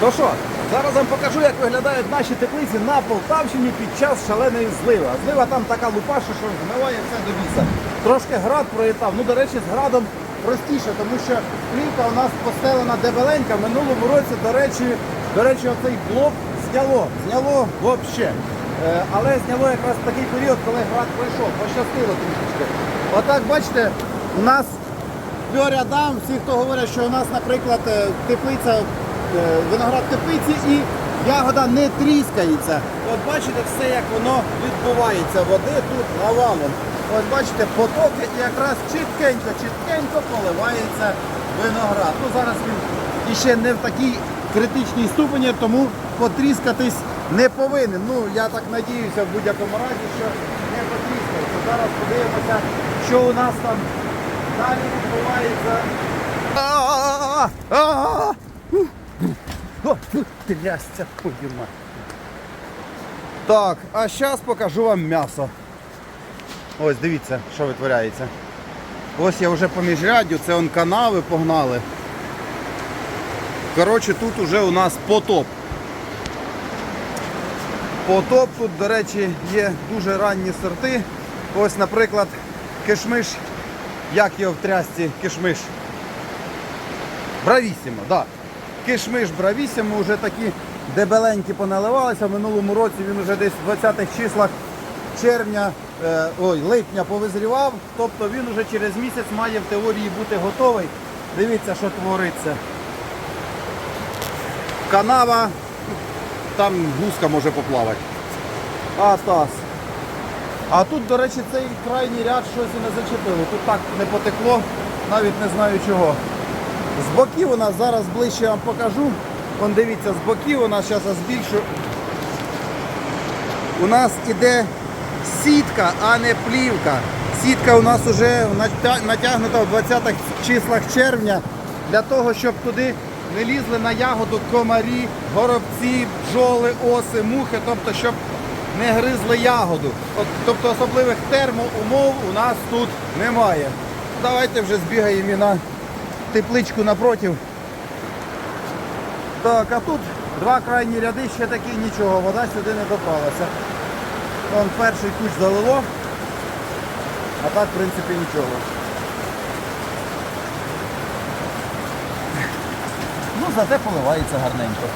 То що, зараз вам покажу, як виглядають наші теплиці на Полтавщині під час шаленої зливи. А злива там така лупаша, що змиває все до біса. Трошки град пролітав. Ну, до речі, з градом простіше, тому що плівка у нас постелена дебеленька. В минулому році, до речі, до речі, оцей блок зняло. Зняло взагалі. Е, Але зняло якраз такий період, коли град пройшов. Пощастило трішечки. Отак, бачите, у нас рядам, всі, хто говорять, що у нас, наприклад, е, теплиця, виноград в теплиці і ягода не тріскається. От бачите все, як воно відбувається. Води тут навалом. От бачите, потоки і якраз чіткенько, чіткенько поливається виноград. Ну зараз він іще не в такій критичній ступені, тому потріскатись не повинен. Ну я так надіюся в будь-якому разі, що не потріскається. Зараз подивимося, що у нас там Далі відбувається. О, фу, Трясця подіма. Так, а зараз покажу вам м'ясо. Ось дивіться, що витворяється. Ось я вже по міжряддю, це он канави погнали. Коротше, тут уже у нас потоп. Потоп тут, до речі, є дуже ранні сорти. Ось, наприклад, кишмиш як його в трясці кишмиш? Бравісімо, так. Кишмиш Бравісімо вже такі дебеленькі поналивалися. В минулому році він вже десь в 20-х числах червня, е, ой, липня повизрівав, тобто він вже через місяць має в теорії бути готовий. Дивіться, що твориться. Канава, там гуска може поплавати. Атас. А тут, до речі, цей крайній ряд щось і не зачепило. Тут так не потекло, навіть не знаю чого. З боків у нас зараз ближче вам покажу. Вон дивіться, з боків у нас зараз збільшу. У нас іде сітка, а не плівка. Сітка у нас вже натягнута в 20-х числах червня для того, щоб туди не лізли на ягоду комарі, горобці, бджоли, оси, мухи, тобто щоб не гризли ягоду. Тобто особливих термоумов у нас тут немає. Давайте вже збігаємо на тепличку напротив. Так, а тут два крайні ряди, ще такі нічого, вода сюди не допалася. Вон перший куч залило, а так в принципі нічого. Ну, зате поливається гарненько.